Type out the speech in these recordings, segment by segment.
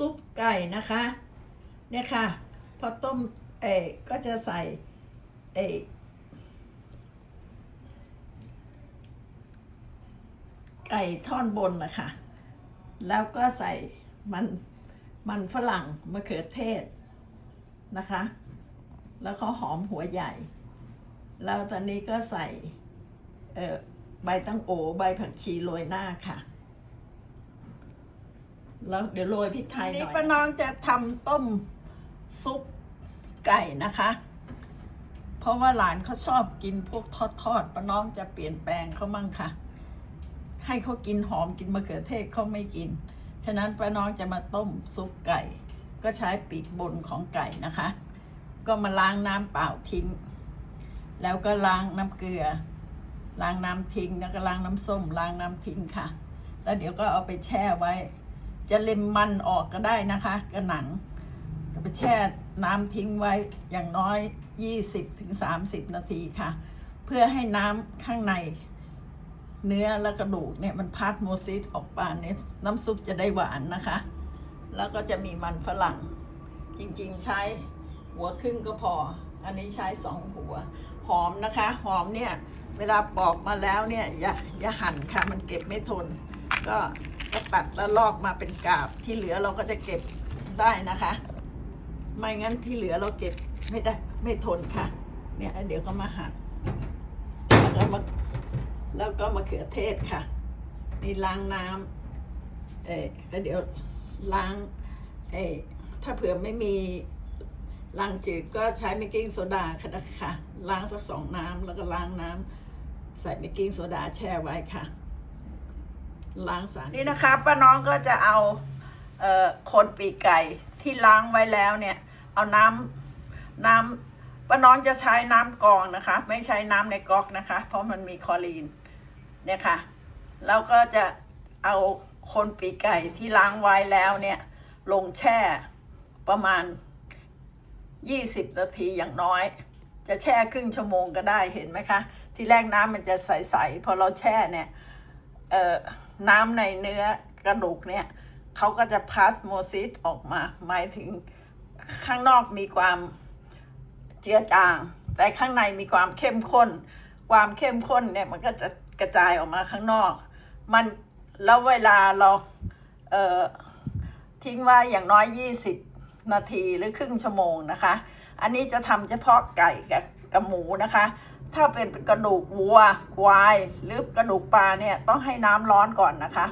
ซุปไก่นะคะ เนี่ยค่ะ พอต้มเอ๋ก็จะใส่เอ๋ไก่ท่อนบนนะคะ แล้วก็ใส่มันมันฝรั่งมะเขือเทศนะคะ แล้วก็หอมหัวใหญ่ แล้วตอนนี้ก็ใส่เอ่อใบตั้งโอใบผักชีโรยหน้าค่ะ แล้วเดี๋ยวโรยพริกไทยหน่อยนี่ป้าน้องจะทำต้มซุปไก่นะคะ เพราะว่าหลานเขาชอบกินพวกทอดทอดๆป้าน้องจะเปลี่ยนแปลงเขามั่งค่ะ ให้เขากินหอมกินมะเขือเทศเขาไม่กิน ฉะนั้นป้าน้องจะมาต้มซุปไก่ ก็ใช้ปีกบนของไก่นะคะ ก็มาล้างน้ำเปล่าทิ้ง แล้วก็ล้างน้ำเกลือ ล้างน้ำทิ้งแล้วก็ล้างน้ำส้มล้างน้ำทิ้งค่ะ แล้วเดี๋ยวก็เอาไปแช่ไว้ จะเล็มมันออกก็ได้นะคะกระหนังก็ไปแช่น้ำทิ้งไว้อย่างน้อย 20-30 นาทีค่ะ เพื่อให้น้ำข้างใน เนื้อและกระดูกเนี่ยมันพัดโมซิสออกมาเนี่ยน้ำซุปจะได้หวานนะคะ แล้วก็จะมีมันฝรั่ง จริงๆใช้หัวครึ่งก็พอ อันนี้ใช้สองหัว หอมนะคะ หอมเนี่ย เวลาปอกมาแล้วเนี่ย อย่าอย่าหั่นค่ะ มันเก็บไม่ทน ก็ ก็ตัดแล้วลอกมาเป็นกาบที่เหลือเราก็จะเก็บได้นะคะ ไม่งั้นที่เหลือเราเก็บไม่ได้ไม่ทนค่ะ เนี่ยเดี๋ยวก็มาหั่นแล้วก็มาแล้วก็มะเขือเทศค่ะนี่ล้างน้ำเออแล้วเดี๋ยวล้างเออถ้าเผื่อไม่มีล้างจืดก็ใช้เมกกิ้งโซดาค่ะนะคะล้างสักสองน้ำแล้วก็ล้างน้ำใส่เมกกิ้งโซดาแช่ไว้ค่ะ ล้างสารนี่นะคะป้าน้องก็จะเอาเอ่อคนปีกไก่ที่ล้างไว้แล้วเนี่ย เอาน้ำน้ำป้าน้องจะใช้น้ำกองนะคะ ไม่ใช้น้ำในก๊อกนะคะ เพราะมันมีคลอรีนเนี่ยค่ะแล้วก็จะเอาคนปีกไก่ที่ล้างไว้แล้วเนี่ย ลงแช่ประมาณ 20 นาทีอย่างน้อย จะแช่ครึ่งชั่วโมงก็ได้เห็นไหมคะ ที่แรกน้ำมันจะใสๆพอเราแช่เนี่ย น้ำในเนื้อกระดูกเนี่ยเขาก็จะพาสโมซิสออกมา หมายถึงข้างนอกมีความเจือจาง แต่ข้างในมีความเข้มข้น ความเข้มข้นเนี่ยมันก็จะกระจายออกมาข้างนอก มันแล้วเวลาเราเทิ้งไว้อย่างน้อย 20 นาทีหรือครึ่งชั่วโมงนะคะ อันนี้จะทำเฉพาะไก่กับ กับหมูนะคะ ถ้าเป็นกระดูกวัวควายหรือกระดูกปลาเนี่ยต้องให้น้ำร้อนก่อนนะคะ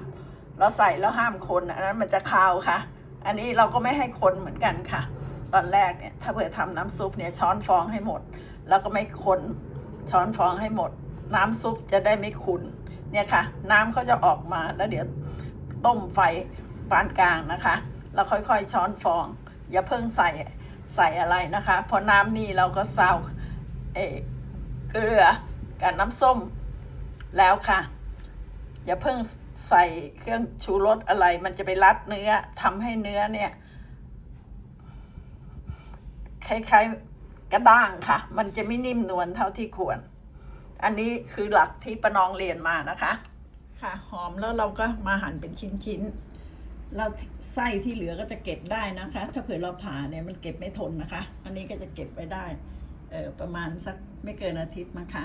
เราใส่แล้วห้ามคนอันนั้นมันจะคาวค่ะ อันนี้เราก็ไม่ให้คนเหมือนกันค่ะ ตอนแรกเนี่ยถ้าเผื่อทำน้ำซุปเนี่ยช้อนฟองให้หมด แล้วก็ไม่คนช้อนฟองให้หมด น้ำซุปจะได้ไม่ขุนเนี่ยค่ะ น้ำเขาจะออกมาแล้วเดี๋ยวต้มไฟปานกลางนะคะ แล้วค่อยๆช้อนฟอง อย่าเพิ่งใส่ใส่อะไรนะคะ เพราะน้ำนี่เราก็ซาว เกลือกับน้ำส้มแล้วค่ะ อย่าเพิ่งใส่เครื่องชูรสอะไร มันจะไปรัดเนื้อทำให้เนื้อเนี่ยคล้ายๆกระด้างค่ะ มันจะไม่นิ่มนวลเท่าที่ควร อันนี้คือหลักที่ประนองเรียนมานะคะ ค่ะ หอมแล้วเราก็มาหั่นเป็นชิ้นๆแล้วไส้ที่เหลือก็จะเก็บได้นะคะ ถ้าเผื่อเราผ่าเนี่ยมันเก็บไม่ทนนะคะ อันนี้ก็จะเก็บไว้ได้ เออประมาณสักไม่เกินอาทิตย์มั้งคะ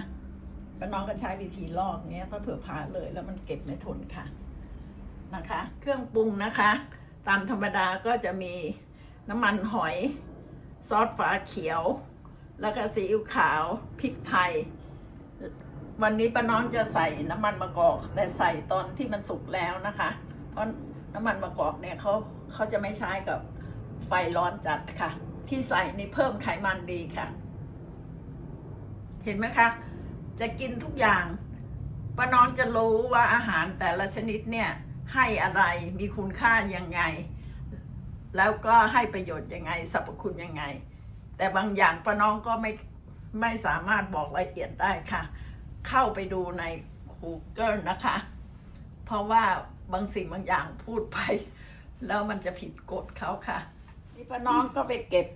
ป้าน้องก็ใช้วิธีลอกเนี้ยถ้าเผื่อผ่าเลยแล้วมันเก็บไม่ทนค่ะนะคะ เครื่องปรุงนะคะ ตามธรรมดาก็จะมีน้ำมันหอย ซอสฝาเขียว แล้วก็ซีอิ๊วขาวพริกไทย วันนี้ป้าน้องจะใส่น้ำมันมะกอก แต่ใส่ตอนที่มันสุกแล้วนะคะ เพราะน้ำมันมะกอกเนี่ยเขาเขาจะไม่ใช้กับไฟร้อนจัดค่ะ ที่ใส่นี่เพิ่มไขมันดีค่ะ เห็นไหมคะ จะกินทุกอย่างป้าน้องจะรู้ว่าอาหารแต่ละชนิดเนี่ยให้อะไรมีคุณค่ายังไง แล้วก็ให้ประโยชน์ยังไงสรรพคุณยังไง แต่บางอย่างป้าน้องก็ไม่ไม่สามารถบอกรายละเอียดได้ค่ะ เข้าไปดูใน Google นะคะ เพราะว่าบางสิ่งบางอย่างพูดไป แล้วมันจะผิดกฎเขาค่ะ นี่ป้าน้องก็ไปเก็บ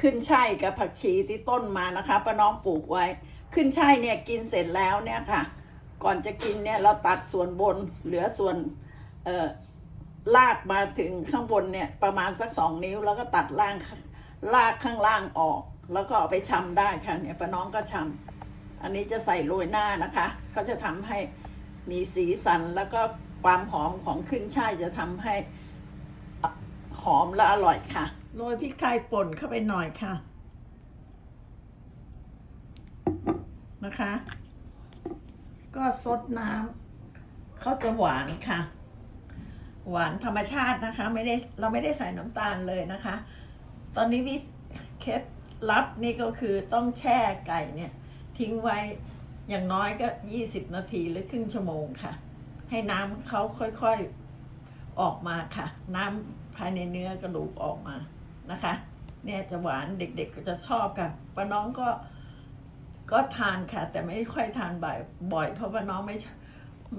ขึ้นช่ายกับผักชีที่ต้นมานะคะป้าน้องปลูกไว้ ขึ้นช่ายเนี่ยกินเสร็จแล้วเนี่ยค่ะ ก่อนจะกินเนี่ยเราตัดส่วนบนเหลือส่วนเอ่อลากมาถึงข้างบนเนี่ยประมาณสักสองนิ้ว แล้วก็ตัดล่างลากข้างล่างออก แล้วก็เอาไปชำได้ค่ะเนี่ยป้าน้องก็ชำอันนี้จะใส่โรยหน้านะคะเขาจะทำให้มีสีสันแล้วก็ความหอมของขึ้นช่ายจะทำให้หอมและอร่อยค่ะ โรยพริกไทยป่นเข้าไปหน่อยค่ะ นะคะ ก็ซดน้ำเขาจะหวานค่ะ หวานธรรมชาตินะคะ ไม่ได้เราไม่ได้ใส่น้ำตาลเลยนะคะ ตอนนี้วิเคล็ดลับนี่ก็คือต้องแช่ไก่เนี่ย ทิ้งไว้อย่างน้อยก็ 20 นาทีหรือครึ่งชั่วโมงค่ะ ให้น้ำเขาค่อยๆออกมาค่ะ น้ำภายในเนื้อกระดูกออกมา นะคะ เนี่ยจะหวานเด็กๆก็จะชอบค่ะป้าน้องก็ก็ทานค่ะ แต่ไม่ค่อยทานบ่อยบ่อย เพราะว่าน้องไม่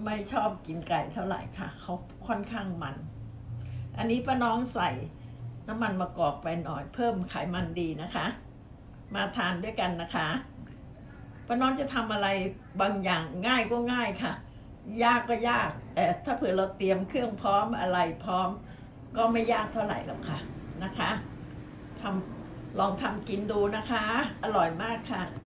ไม่ชอบกินไก่เท่าไหร่ค่ะเขาค่อนข้างมัน อันนี้ป้าน้องใส่น้ำมันมะกอกไปหน่อย เพิ่มไขมันดีนะคะ มาทานด้วยกันนะคะป้าน้องจะทำอะไรบางอย่างง่ายก็ง่ายค่ะ ยากก็ยาก แต่ถ้าเผื่อเราเตรียมเครื่องพร้อมอะไรพร้อม ก็ไม่ยากเท่าไหร่หรอกค่ะนะคะ ทำลองทำกินดูนะคะ อร่อยมากค่ะ